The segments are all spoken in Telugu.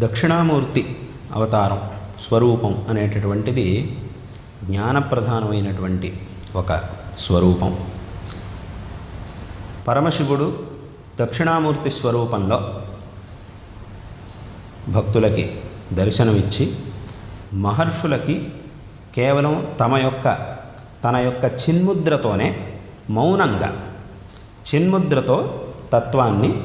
దక్షిణామూర్తి అవతారం స్వరూపం అనేటటువంటిది జ్ఞానప్రధానమైనటువంటి ఒక స్వరూపం. పరమశివుడు దక్షిణామూర్తి స్వరూపంలో భక్తులకి దర్శనమిచ్చి మహర్షులకి కేవలం తమ యొక్క తన యొక్క చిన్ముద్రతోనే మౌనంగా చిన్ముద్రతో తత్వాన్ని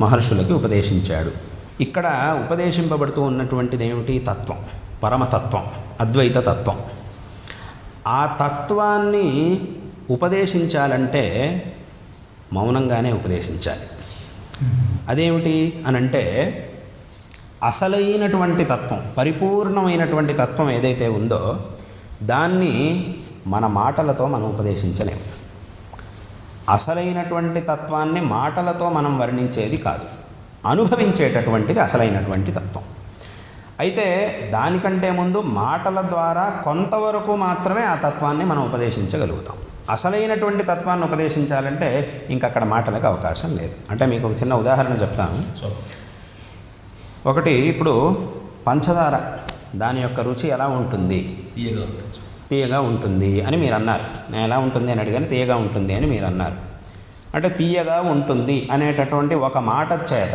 మహర్షులకి ఉపదేశించాడు. ఇక్కడ ఉపదేశింపబడుతూ ఉన్నటువంటిది ఏమిటి? తత్వం. పరమతత్వం. అద్వైత తత్వం. ఆ తత్వాన్ని ఉపదేశించాలంటే మౌనంగానే ఉపదేశించాలి. అదేమిటి అనంటే అసలైనటువంటి తత్వం పరిపూర్ణమైనటువంటి తత్వం ఏదైతే ఉందో దాన్ని మన మాటలతో మనం ఉపదేశించలేము అసలైనటువంటి తత్వాన్ని మాటలతో మనం వర్ణించేది కాదు. అనుభవించేటటువంటిది అసలైనటువంటి తత్వం. అయితే దానికంటే ముందు మాటల ద్వారా కొంతవరకు మాత్రమే ఆ తత్వాన్ని మనం ఉపదేశించగలుగుతాం. అసలైనటువంటి తత్వాన్ని ఉపదేశించాలంటే ఇంకక్కడ మాటలకు అవకాశం లేదు. అంటే మీకు ఒక చిన్న ఉదాహరణ చెప్తాను. ఒకటి ఇప్పుడు పంచదార దాని యొక్క రుచి ఎలా ఉంటుంది? తీయగా ఉంటుంది. తీయగా ఉంటుంది అని మీరు అన్నారు నేను ఎలా ఉంటుంది అని అడిగాను తీయగా ఉంటుంది అని మీరు అన్నారు అంటే తీయగా ఉంటుంది అనేటటువంటి ఒక మాట చేత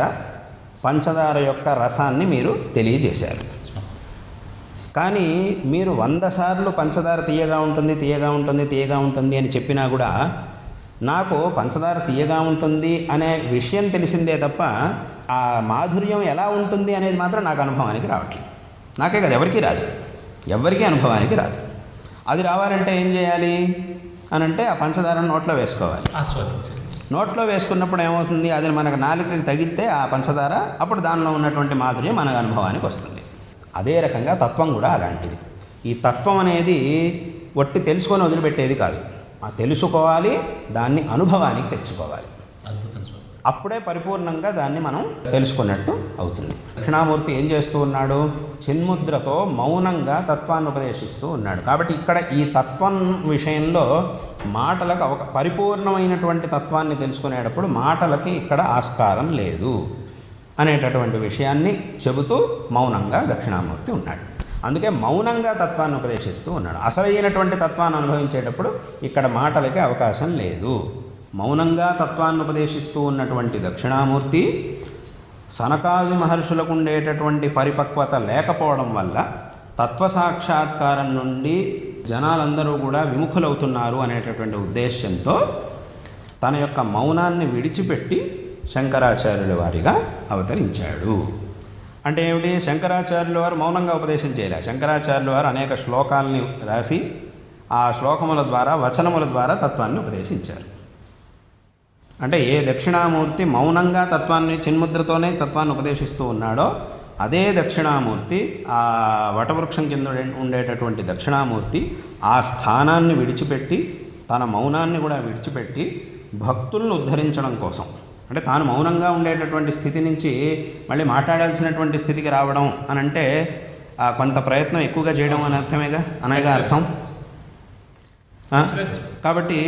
పంచదార యొక్క రసాన్ని మీరు తెలియజేశారు. కానీ మీరు వంద సార్లు పంచదార తీయగా ఉంటుంది తీయగా ఉంటుంది తీయగా ఉంటుంది అని చెప్పినా కూడా నాకు పంచదార తీయగా ఉంటుంది అనే విషయం తెలిసిందే తప్ప ఆ మాధుర్యం ఎలా ఉంటుంది అనేది మాత్రం నాకు అనుభవానికి రావట్లేదు. నాకే కదా ఎవరికీ రాదు. ఎవరికీ అనుభవానికి రాదు. అది రావాలంటే ఏం చేయాలి? అని అంటే ఆ పంచదారను నోట్లో వేసుకోవాలి. ఆస్వాదించాలి. నోట్లో వేసుకున్నప్పుడు ఏమవుతుంది? అది మనకు నాలుకకి తగిలితే ఆ పంచదార అప్పుడు దానిలో ఉన్నటువంటి మాధుర్యం మనకు అనుభవానికి వస్తుంది. అదే రకంగా తత్వం కూడా అలాంటిది. ఈ తత్వం అనేది ఒట్టి తెలుసుకొని వదిలిపెట్టేది కాదు. తెలుసుకోవాలి దాన్ని అనుభవానికి తెచ్చుకోవాలి. అద్భుతం అప్పుడే పరిపూర్ణంగా దాన్ని మనం తెలుసుకున్నట్టు అవుతుంది. దక్షిణామూర్తి ఏం చేస్తూ ఉన్నాడు? చిన్ముద్రతో మౌనంగా తత్వాన్ని ఉపదేశిస్తూ ఉన్నాడు. కాబట్టి ఇక్కడ ఈ తత్వం విషయంలో మాటలకు ఒక పరిపూర్ణమైనటువంటి తత్వాన్ని తెలుసుకునేటప్పుడు మాటలకి ఇక్కడ ఆస్కారం లేదు అనేటటువంటి విషయాన్ని చెబుతూ మౌనంగా దక్షిణామూర్తి ఉన్నాడు. అందుకే మౌనంగా తత్వాన్ని ఉపదేశిస్తూ ఉన్నాడు. అసలైనటువంటి తత్వాన్ని అనుభవించేటప్పుడు ఇక్కడ మాటలకి అవకాశం లేదు. మౌనంగా తత్వాన్ని ఉపదేశిస్తూ ఉన్నటువంటి దక్షిణామూర్తి సనకాది మహర్షులకు ఉండేటటువంటి పరిపక్వత లేకపోవడం వల్ల తత్వ సాక్షాత్కారం నుండి జనాలందరూ కూడా విముఖులవుతున్నారు అనేటటువంటి ఉద్దేశ్యంతో తన యొక్క మౌనాన్ని విడిచిపెట్టి శంకరాచార్యుల వారిగా అవతరించాడు. అంటే ఏమిటి? శంకరాచార్యుల వారు మౌనంగా ఉపదేశం చేయలే. శంకరాచార్యుల వారు అనేక శ్లోకాలని రాసి ఆ శ్లోకముల ద్వారా వచనముల ద్వారా తత్వాన్ని ఉపదేశించారు. అంటే ఏ దక్షిణామూర్తి మౌనంగా తత్వాన్ని చిన్ముద్రతోనే తత్వాన్ని ఉపదేశిస్తూ ఉన్నాడో అదే దక్షిణామూర్తి ఆ వటవృక్షం కింద ఉండే- ఉండేటటువంటి దక్షిణామూర్తి ఆ స్థానాన్ని విడిచిపెట్టి తన మౌనాన్ని కూడా విడిచిపెట్టి భక్తులను ఉద్ధరించడం కోసం. అంటే తాను మౌనంగా ఉండేటటువంటి స్థితి నుంచి మళ్ళీ మాట్లాడాల్సినటువంటి స్థితికి రావడం అని అంటే కొంత ప్రయత్నం ఎక్కువగా చేయడం అని అర్థమేగా? అనేగా అర్థం? కాబట్టి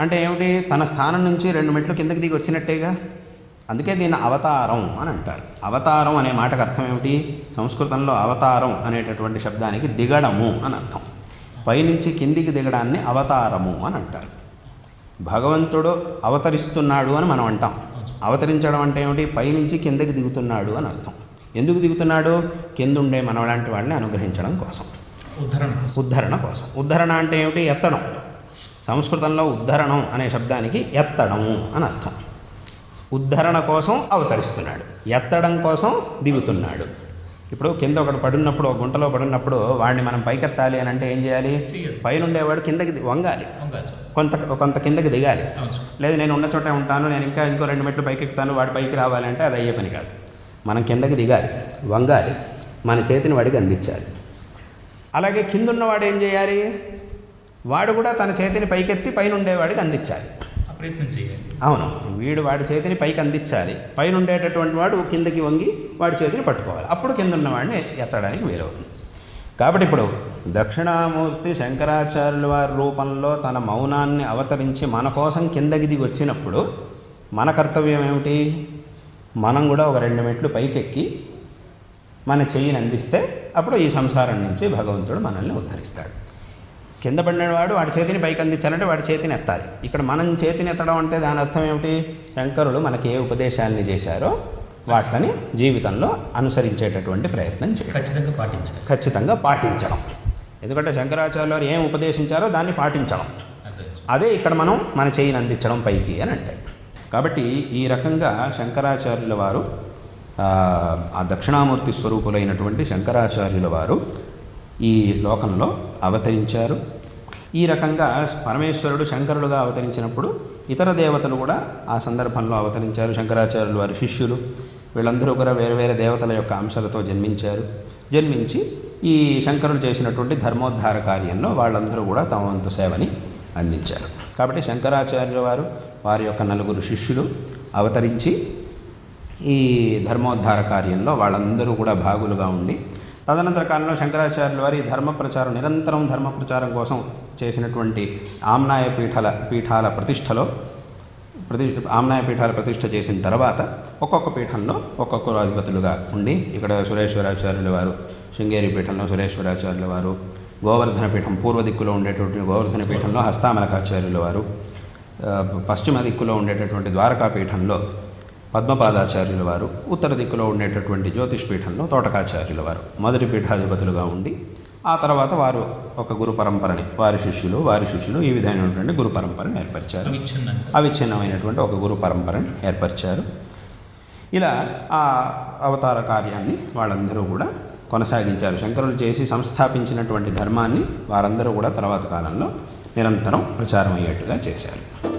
అంటే ఏమిటి? తన స్థానం నుంచి రెండు మెట్లు కిందకి దిగి వచ్చినట్టేగా? అందుకే దీన్ని అవతారం అని అంటారు. అవతారం అనే మాటకు అర్థం ఏమిటి? సంస్కృతంలో అవతారం అనేటటువంటి శబ్దానికి దిగడము అని అర్థం. పైనుంచి కిందికి దిగడాన్ని అవతారము అని అంటారు. భగవంతుడు అవతరిస్తున్నాడు అని మనం అంటాం. అవతరించడం అంటే ఏమిటి? పైనుంచి కిందకి దిగుతున్నాడు అని అర్థం. ఎందుకు దిగుతున్నాడు? కింద ఉండే మనలాంటి వాళ్ళని అనుగ్రహించడం కోసం. ఉద్ధరణ. ఉద్ధరణ కోసం. ఉద్ధరణ అంటే ఏమిటి? ఎత్తడం. సంస్కృతంలో ఉద్ధరణం అనే శబ్దానికి ఎత్తడము అని అర్థం. ఉద్ధరణ కోసం అవతరిస్తున్నాడు. ఎత్తడం కోసం దిగుతున్నాడు. ఇప్పుడు కింద ఒకడు పడున్నప్పుడు ఒక గుంటలో పడున్నప్పుడు వాడిని మనం పైకెత్తాలి అని అంటే ఏం చేయాలి? చెయ్యాలి. పైన ఉండేవాడు కిందకి వంగాలి. కొంత కొంత కిందకి దిగాలి. లేదు నేను ఉన్న చోటే ఉంటాను నేను ఇంకా ఇంకో రెండు మెట్లు పైకి ఎక్కుతాను వాడి పైకి రావాలంటే అది అయ్యే పని కాదు. మనం కిందకి దిగాలి వంగాలి మన చేతిని వాడికి అందించాలి. అలాగే కింద ఉన్నవాడు ఏం చేయాలి? వాడు కూడా తన చేతిని పైకెత్తి పైన ఉండేవాడికి అందించాలి. ఆ ప్రయత్నం చేయాలి. అవును వీడు వాడి చేతిని పైకి అందించాలి. పైన ఉండేటటువంటి వాడు కిందకి వంగి వాడి చేతిని పట్టుకోవాలి. అప్పుడు కింద ఉన్నవాడిని ఎత్తడానికి వీలవుతుంది. కాబట్టి ఇప్పుడు దక్షిణామూర్తి శంకరాచార్యుల వారి రూపంలో తన మౌనాన్ని అవతరించి మన కోసం కిందకి దిగి వచ్చినప్పుడు మన కర్తవ్యం ఏమిటి? మనం కూడా ఒక రెండు మెట్లు పైకెక్కి మన చెయ్యిని అందిస్తే అప్పుడు ఈ సంసారం నుంచి భగవంతుడు మనల్ని ఉద్ధరిస్తాడు. కింద పడినవాడు వాడి చేతిని పైకి అందించాలంటే వాడి చేతిని ఎత్తాలి. ఇక్కడ మనం చేతిని ఎత్తడం అంటే దాని అర్థం ఏమిటి? శంకరులు మనకి ఏ ఉపదేశాన్ని చేశారో వాటిని జీవితంలో అనుసరించేటటువంటి ప్రయత్నం చేయాలి ఖచ్చితంగా పాటించాలి. ఖచ్చితంగా పాటించడం. ఎందుకంటే శంకరాచార్యులు వారు ఏం ఉపదేశించారో దాన్ని పాటించడం. అదే. ఇక్కడ మనం మన చేయిని అందించడం పైకి అని అంటే. కాబట్టి ఈ రకంగా శంకరాచార్యుల వారు ఆ దక్షిణామూర్తి స్వరూపులైనటువంటి శంకరాచార్యుల వారు ఈ లోకంలో అవతరించారు. ఈ రకంగా పరమేశ్వరుడు శంకరుడుగా అవతరించినప్పుడు ఇతర దేవతలు కూడా ఆ సందర్భంలో అవతరించారు. శంకరాచార్యులు వారి శిష్యులు వీళ్ళందరూ కూడా వేరే వేరే దేవతల యొక్క అంశాలతో జన్మించారు. జన్మించి ఈ శంకరుడు చేసినటువంటి ధర్మోద్ధార కార్యంలో వాళ్ళందరూ కూడా తమ వంతు సేవని అందించారు. కాబట్టి శంకరాచార్యుల వారు వారి యొక్క నలుగురు శిష్యులు అవతరించి ఈ ధర్మోద్ధార కార్యంలో వాళ్ళందరూ కూడా భాగులుగా ఉండి తదనంతర కాలంలో శంకరాచార్యుల వారి ధర్మ ప్రచారం నిరంతరం ధర్మ ప్రచారం కోసం చేసినటువంటి ఆమ్నాయ పీఠాల పీఠాల ప్రతిష్టలో ప్రతి ఆమ్నాయ పీఠాల ప్రతిష్ట చేసిన తర్వాత ఒక్కొక్క పీఠంలో ఒక్కొక్కరు అధిపతులుగా ఉండి ఇక్కడ సురేశ్వరాచార్యుల వారు శృంగేరి పీఠంలో సురేశ్వరాచార్యుల వారు గోవర్ధన పీఠం పూర్వ దిక్కులో ఉండేటటువంటి గోవర్ధన పీఠంలో హస్తామలకాచార్యుల వారు పశ్చిమ దిక్కులో ఉండేటటువంటి ద్వారకా పీఠంలో పద్మపాదాచార్యుల వారు ఉత్తర దిక్కులో ఉండేటటువంటి జ్యోతిష్ పీఠంలో తోటకాచార్యుల వారు మొదటి పీఠాధిపతులుగా ఉండి ఆ తర్వాత వారు ఒక గురు పరంపరని వారి శిష్యులు వారి శిష్యులు ఈ విధమైనటువంటి గురు పరంపరని ఏర్పరిచారు. అవిచ్ఛిన్నమైనటువంటి ఒక గురు పరంపరని ఏర్పరిచారు. ఇలా ఆ అవతార కార్యాన్ని వాళ్ళందరూ కూడా కొనసాగించారు. శంకరులు చేసి సంస్థాపించినటువంటి ధర్మాన్ని వారందరూ కూడా తర్వాత కాలంలో నిరంతరం ప్రచారం అయ్యేట్టుగా చేశారు.